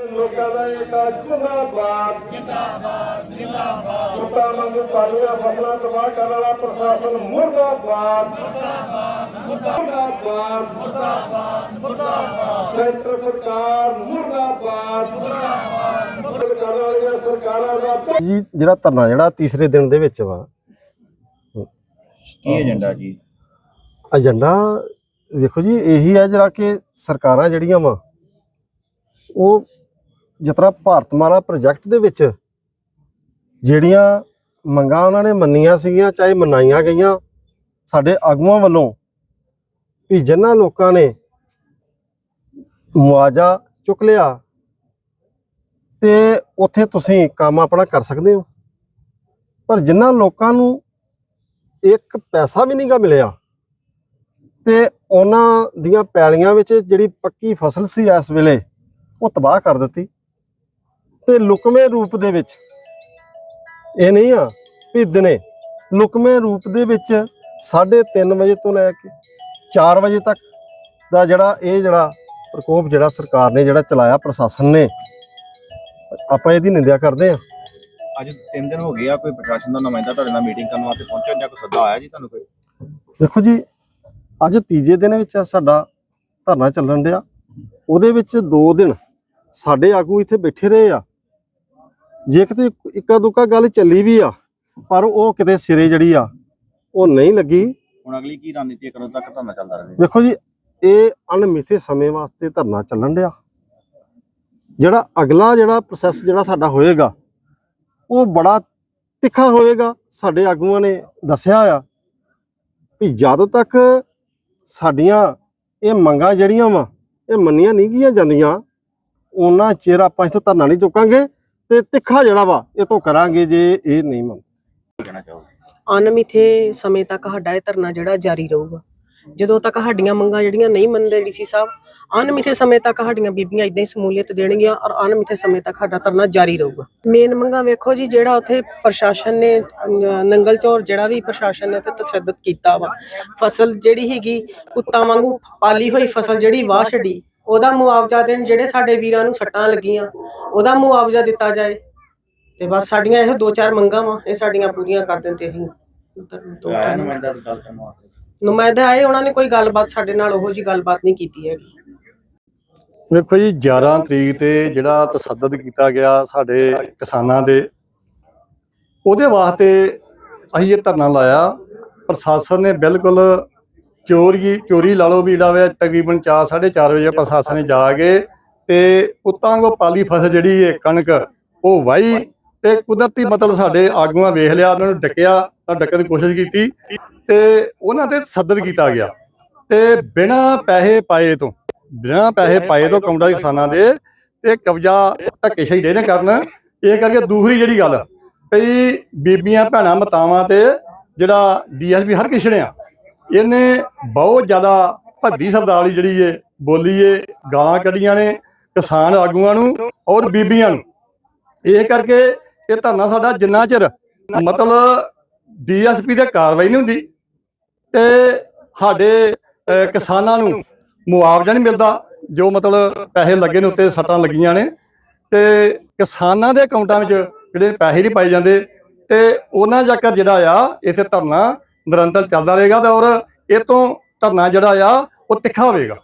ਲੋਕਾਂ ਦਾ ਇੱਕ ਜਿੰਦਾਬਾਦ। ਜਿੰਦਾਬਾਦ ਜਿੰਦਾਬਾਦ ਲੋਕਾਂ ਵਾਂਗੂ ਪਾੜੀਆਂ ਫਸਲਾਂ ਤਬਾਹ ਕਰਨ ਵਾਲਾ ਪ੍ਰਸ਼ਾਸਨ ਮੁਰਦਾਬਾਦ। ਮੁਰਦਾਬਾਦ। ਮੁਰਦਾਬਾਦ ਮੁਰਦਾਬਾਦ ਮੁਰਦਾਬਾਦ ਸੈਂਟਰ ਸਰਕਾਰ ਮੁਰਦਾਬਾਦ। ਮੁਰਦਾਬਾਦ। ਕਰਨ ਵਾਲੀਆਂ ਸਰਕਾਰਾਂ ਦਾ ਜੀ ਜਿਹੜਾ ਧਰਨਾ ਜਿਹੜਾ ਤੀਸਰੇ ਦਿਨ ਦੇ ਵਿੱਚ ਵਾ। ਕੀ ਏਜੰਡਾ ਜੀ? ਏਜੰਡਾ ਵੇਖੋ ਜੀ ਇਹੀ ਹੈ ਜਿਹੜਾ ਕਿ ਸਰਕਾਰਾਂ ਜਿਹੜੀਆਂ ਵਾ ਉਹ ਜਿਸ ਤਰ੍ਹਾਂ ਭਾਰਤਮਾਲਾ ਪ੍ਰੋਜੈਕਟ ਦੇ ਵਿੱਚ ਜਿਹੜੀਆਂ ਮੰਗਾਂ ਉਹਨਾਂ ਨੇ ਮੰਨੀਆਂ ਸੀਗੀਆਂ, ਚਾਹੇ ਮਨਾਈਆਂ ਗਈਆਂ, ਸਾਡੇ ਆਗੂਆਂ ਵੱਲੋਂ ਵੀ ਜਿਨ੍ਹਾਂ ਲੋਕਾਂ ਨੇ ਮੁਆਵਜ਼ਾ ਚੁੱਕ ਲਿਆ ਤੇ ਉੱਥੇ ਤੁਸੀਂ ਕੰਮ ਆਪਣਾ ਕਰ ਸਕਦੇ ਹੋ। ਪਰ ਜਿਨ੍ਹਾਂ ਲੋਕਾਂ ਨੂੰ ਇੱਕ ਪੈਸਾ ਵੀ ਨਹੀਂਗਾ ਮਿਲਿਆ ਤੇ ਉਹਨਾਂ ਦੀਆਂ ਪੈਲੀਆਂ ਵਿੱਚ ਜਿਹੜੀ ਪੱਕੀ ਫਸਲ ਸੀ ਇਸ ਵੇਲੇ, ਉਹ ਤਬਾਹ ਕਰ ਦਿੱਤੀ। ਤੇ ਲੁਕਵੇਂ ਰੂਪ ਦੇ ਵਿੱਚ। ਇਹ ਨਹੀਂ ਆ ਵੀ ਦਿਨੇ ਲੁਕਵੇਂ ਰੂਪ ਦੇ ਵਿੱਚ 3:30 ਵਜੇ ਤੋਂ ਲੈ ਕੇ 4 ਵਜੇ ਤੱਕ ਦਾ ਜਿਹੜਾ ਇਹ ਜਿਹੜਾ ਪ੍ਰਕੋਪ ਜਿਹੜਾ ਸਰਕਾਰ ਨੇ ਜਿਹੜਾ ਚਲਾਇਆ ਪ੍ਰਸ਼ਾਸਨ ਨੇ। ਆਪਾਂ ਇਹਦੀ ਨਿੰਦਿਆ ਕਰਦੇ ਆ ਅੱਜ 3 ਦਿਨ ਹੋ ਗਏ ਆ ਕੋਈ ਪ੍ਰਸ਼ਾਸਨ ਦਾ ਨੁਮਾਇੰਦਾ ਤੁਹਾਡੇ ਨਾਲ ਮੀਟਿੰਗ ਕਰਨ ਵਾਸਤੇ ਪਹੁੰਚਿਆ ਜਾਂ ਕੋਈ ਸੱਦਾ ਆਇਆ ਜੀ ਤੁਹਾਨੂੰ ਕੋਈ? ਦੇਖੋ ਜੀ ਅੱਜ ਤੀਜੇ ਦਿਨ ਵਿੱਚ ਸਾਡਾ ਧਰਨਾ ਚੱਲਣ ਡਿਆ। ਉਹਦੇ ਵਿੱਚ 2 ਦਿਨ ਸਾਡੇ ਆਗੂ ਇੱਥੇ ਬੈਠੇ ਰਹੇ ਆ। ਜੇ ਕਿਤੇ ਇੱਕਾ ਦੁੱਕਾ ਗੱਲ ਚੱਲੀ ਵੀ ਆ ਪਰ ਉਹ ਕਿਤੇ ਸਿਰੇ ਜਿਹੜੀ ਆ ਉਹ ਨਹੀਂ ਲੱਗੀ। ਹੁਣ ਅਗਲੀ ਕੀ ਰਣਨੀਤੀ ਹੈ, ਕਦੋਂ ਤੱਕ ਧਰਨਾ ਚੱਲਦਾ ਰਹੇ? ਵੇਖੋ ਜੀ ਇਹ ਅਣਮਿੱਥੇ ਸਮੇਂ ਵਾਸਤੇ ਧਰਨਾ ਚੱਲਣ ਡਿਆ। ਜਿਹੜਾ ਅਗਲਾ ਜਿਹੜਾ ਪ੍ਰੋਸੈਸ ਜਿਹੜਾ ਸਾਡਾ ਹੋਏਗਾ ਉਹ ਬੜਾ ਤਿੱਖਾ ਹੋਏਗਾ ਸਾਡੇ ਆਗੂਆਂ ਨੇ ਦੱਸਿਆ ਆ ਵੀ ਜਦ ਤੱਕ ਸਾਡੀਆਂ ਇਹ ਮੰਗਾਂ ਜਿਹੜੀਆਂ ਵਾ ਇਹ ਮੰਨੀਆਂ ਨਹੀਂ ਗਈਆਂ ਜਾਂਦੀਆਂ ਉਹਨਾਂ ਚਿਰ ਆਪਾਂ ਇੱਥੋਂ ਧਰਨਾ ਨਹੀਂ ਚੁੱਕਾਂਗੇ। ਤੇ ਤਿੱਖਾ ਜਿਹੜਾ ਵਾ ਇਹ ਤੋਂ ਕਰਾਂਗੇ ਜੇ ਇਹ ਨਹੀਂ ਮੰਨ ਕੀ ਕਹਿਣਾ ਚਾਹੋਗੇ? ਅਨਮਿੱਥੇ ਸਮੇਂ ਤੱਕ ਸਾਡਾ ਇਹ ਧਰਨਾ ਜਿਹੜਾ ਜਾਰੀ ਰਹੂਗਾ। ਜਦੋਂ ਤੱਕ ਸਾਡੀਆਂ ਮੰਗਾਂ ਜਿਹੜੀਆਂ ਨਹੀਂ ਮੰਨਦੇ ਡੀਸੀ ਸਾਹਿਬ ਅਨਮਿੱਥੇ ਸਮੇਂ ਤੱਕ ਸਾਡੀਆਂ ਬੀਬੀਆਂ ਇਦਾਂ ਹੀ ਸਮੂਲੀਅਤ ਦੇਣਗੀਆਂ ਔਰ ਅਨਮਿੱਥੇ ਸਮੇਂ ਤੱਕ ਸਾਡਾ ਧਰਨਾ ਜਾਰੀ ਰਹੂਗਾ। ਮੇਨ ਮੰਗਾਂ ਵੇਖੋ ਜੀ ਜਿਹੜਾ ਉੱਥੇ ਪ੍ਰਸ਼ਾਸਨ ਨੇ ਨੰਗਲ ਚੌਰ ਜਿਹੜਾ ਵੀ ਪ੍ਰਸ਼ਾਸਨ ਨੇ ਉੱਥੇ ਤਸ਼ੱਦਦ ਕੀਤਾ ਵਾ। ਫਸਲ ਜਿਹੜੀ ਹੈਗੀ ਕੁੱਤਾ ਵਾਂਗੂ ਪਾਲੀ ਹੋਈ ਫਸਲ ਜਿਹੜੀ ਵਾਹ ਛੱਡੀ। ਉਹਦਾ ਮੁਆਵਜ਼ਾ ਦੇਣ ਜਿਹੜੇ ਸਾਡੇ ਵੀਰਾਂ ਨੂੰ ਸੱਟਾਂ ਲੱਗੀਆਂ ਉਹਦਾ ਮੁਆਵਜ਼ਾ ਦਿੱਤਾ ਜਾਏ। ਤੇ ਬਸ ਸਾਡੀਆਂ ਇਹੋ ਦੋ ਚਾਰ ਮੰਗਾਂ ਵਾ ਇਹ ਸਾਡੀਆਂ ਪੂਰੀਆਂ ਕਰ ਦਿੰਦੇ ਅਸੀਂ। ਆਇਆ ਗੱਲ ਕਰਨ ਨੁਮਾਇੰਦੇ ਆਏ ਉਹਨਾਂ ਨੇ ਕੋਈ ਗੱਲਬਾਤ ਸਾਡੇ ਨਾਲ ਉਹੋ ਜੀ ਗੱਲਬਾਤ ਨਹੀਂ ਕੀਤੀ ਹੈਗੀ। ਵੇਖੋ ਜੀ 11 ਤਰੀਕ ਤੇ ਜਿਹੜਾ ਤਸੱਦਦ ਕੀਤਾ ਗਿਆ ਸਾਡੇ ਕਿਸਾਨਾਂ ਦੇ ਉਹਦੇ ਵਾਸਤੇ ਅਸੀਂ ਇਹ ਧਰਨਾ ਲਾਇਆ। ਪ੍ਰਸ਼ਾਸਨ ਨੇ ਬਿਲਕੁਲ ਚੋਰੀ ਚੋਰੀ ਲਾ ਲਓ ਵੀ ਜਿਹੜਾ ਵੇ ਤਕਰੀਬਨ 4 4:30 ਵਜੇ ਪ੍ਰਸ਼ਾਸਨ ਨੇ ਜਾ ਕੇ ਤੇ ਪੁੱਤਾਂ ਕੋ ਪਾਲੀ ਫਸਲ ਜਿਹੜੀ ਹੈ ਕਣਕ, ਉਹ ਵਾਈ ਤੇ ਕੁਦਰਤੀ ਮਤਲਬ ਸਾਡੇ ਆਗੂਆਂ ਵੇਖ ਲਿਆ, ਉਹਨਾਂ ਨੂੰ ਡੱਕਿਆ, ਤਾਂ ਡੱਕਣ ਦੀ ਕੋਸ਼ਿਸ਼ ਕੀਤੀ ਤੇ ਉਹਨਾਂ ਤੇ ਸੱਦਦ ਕੀਤਾ ਗਿਆ। ਤੇ ਬਿਨਾਂ ਪੈਸੇ ਪਾਏ ਤੋਂ, ਬਿਨਾਂ ਪੈਸੇ ਪਾਏ ਤੋਂ ਕੌਂਡਾ ਕਿਸਾਨਾਂ ਦੇ ਤੇ ਕਬਜ਼ਾ ਧੱਕੇਸ਼ਾਹੀ ਡੇ ਨੇ ਕਰਨ। ਇਹ ਕਰਕੇ ਦੂਸਰੀ ਜਿਹੜੀ ਗੱਲ, ਭਈ ਬੀਬੀਆਂ, ਭੈਣਾਂ, ਮਤਾਵਾਂ ਤੇ ਜਿਹੜਾ ਡੀਐਸਪੀ ਹਰ ਕਿਛੜਿਆ ਇਹਨੇ ਬਹੁਤ ਜ਼ਿਆਦਾ ਭੱਦੀ ਸ਼ਬਦਾਵਲੀ ਜਿਹੜੀ ਏ, ਬੋਲੀ ਏ, ਗਾਲਾਂ ਕੱਢੀਆਂ ਨੇ ਕਿਸਾਨ ਆਗੂਆਂ ਨੂੰ ਔਰ ਬੀਬੀਆਂ ਨੂੰ। ਇਹ ਕਰਕੇ ਇਹ ਧਰਨਾ ਸਾਡਾ ਜਿੰਨਾ ਚਿਰ ਮਤਲਬ ਡੀਐਸਪੀ ਤੇ ਕਾਰਵਾਈ ਨਹੀਂ ਹੁੰਦੀ ਤੇ ਸਾਡੇ ਕਿਸਾਨਾਂ ਨੂੰ ਮੁਆਵਜ਼ਾ ਨਹੀਂ ਮਿਲਦਾ, ਜੋ ਮਤਲਬ ਪੈਸੇ ਲੱਗੇ ਨੇ ਉੱਤੇ ਸੱਟਾਂ ਲੱਗੀਆਂ ਨੇ ਤੇ ਕਿਸਾਨਾਂ ਦੇ ਅਕਾਊਂਟਾਂ ਵਿੱਚ ਜਿਹੜੇ ਪੈਸੇ ਨਹੀਂ ਪਾਏ ਜਾਂਦੇ ਤੇ ਉਹਨਾਂ ਚੱਕਰ ਜਿਹੜਾ ਆ, ਇੱਥੇ ਧਰਨਾ ਨਿਰੰਤਰ ਚੱਲਦਾ ਰਹੇਗਾ ਤੇ ਔਰ ਇਹ ਤੋਂ ਧਰਨਾ ਜਿਹੜਾ ਆ ਉਹ ਤਿੱਖਾ ਹੋਵੇਗਾ।